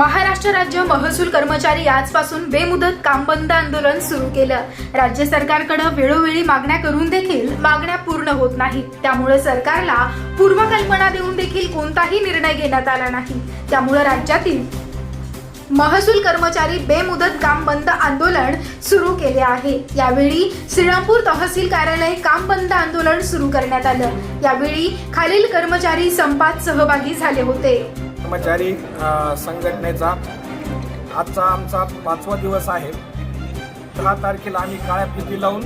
महाराष्ट्र राज्य महसूल कर्मचारी आजपासून बेमुदत काम बंद आंदोलन सुरू केलं. राज्य सरकारकडे वेळोवेळी मागण्या करून देखील मागण्या पूर्ण होत नाहीत. त्यामुळे सरकारला पूर्वकल्पना देऊन देखील कोणताही निर्णय घेण्यात आला नाही. त्यामुळे राज्यातील महसूल कर्मचारी बेमुदत काम बंद आंदोलन सुरू केले आहे. यावेळी श्रीरामपूर तहसील कार्यालय काम बंद आंदोलन सुरू करण्यात आलं. यावेळी खालील कर्मचारी संपात सहभागी झाले होते. कर्मचारी संघटनेचा आजचा आमचा पाचवा दिवस आहे. दहा तारखेला आम्ही काळ्या फिती लावून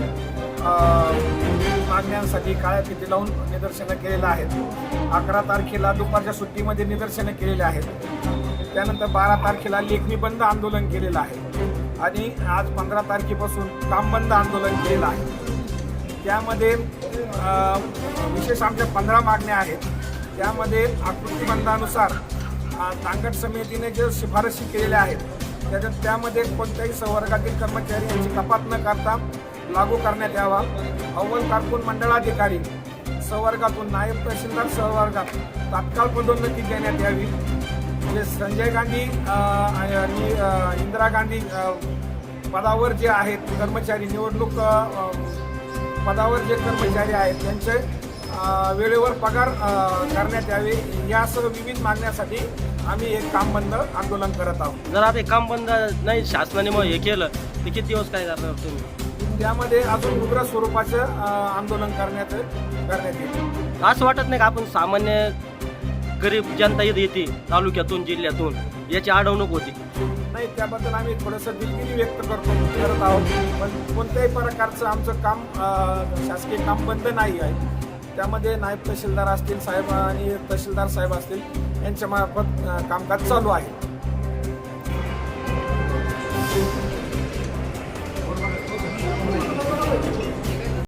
मागण्यांसाठी काळ्या फिती लावून निदर्शनं केलेलं आहेत. अकरा तारखेला दुपारच्या सुट्टीमध्ये निदर्शनं केलेले आहेत. त्यानंतर बारा तारखेला लेखणी बंद आंदोलन केलेलं आहे. आणि आज पंधरा तारखेपासून कामबंद आंदोलन केलेलं आहे. त्यामध्ये विशेष आमच्या पंधरा मागण्या आहेत. त्यामध्ये आकृतीबंधानुसार तांगट समितीने जे शिफारशी केलेल्या आहेत त्याच्यात त्यामध्ये कोणत्याही संवर्गातील कर्मचारी यांची कपात न करता लागू करण्यात यावा. अव्वल कारकून मंडळाधिकारी संवर्गातून नायब तहसीलदार संवर्गात तात्काळ पदोन्नती देण्यात यावी. म्हणजे संजय गांधी आणि इंदिरा गांधी पदावर जे आहेत कर्मचारी निवडणूक पदावर जे कर्मचारी आहेत त्यांचे वेळेवर पगार करण्यात यावे यासह विविध मागण्यासाठी आम्ही एक काम बंद आंदोलन करत आहोत. जर आता हे काम बंद नाही शासनाने मग हे केलं तर किती दिवस काय करणार तुम्ही? त्यामध्ये अजून उग्र स्वरूपाचं आंदोलन करण्यात करण्यात येईल असं वाटत नाही का आपण सामान्य गरीब जनता येते तालुक्यातून जिल्ह्यातून याची अडवणूक होती? नाही त्याबद्दल आम्ही थोडंसं दिलगिरी व्यक्त करतो करत आहोत. पण कोणत्याही प्रकारचं आमचं काम शासकीय काम बंद नाही आहे. त्यामध्ये नायब तहसीलदार असतील साहेब आणि तहसीलदार साहेब असतील यांच्यामार्फत कामकाज चालू आहे.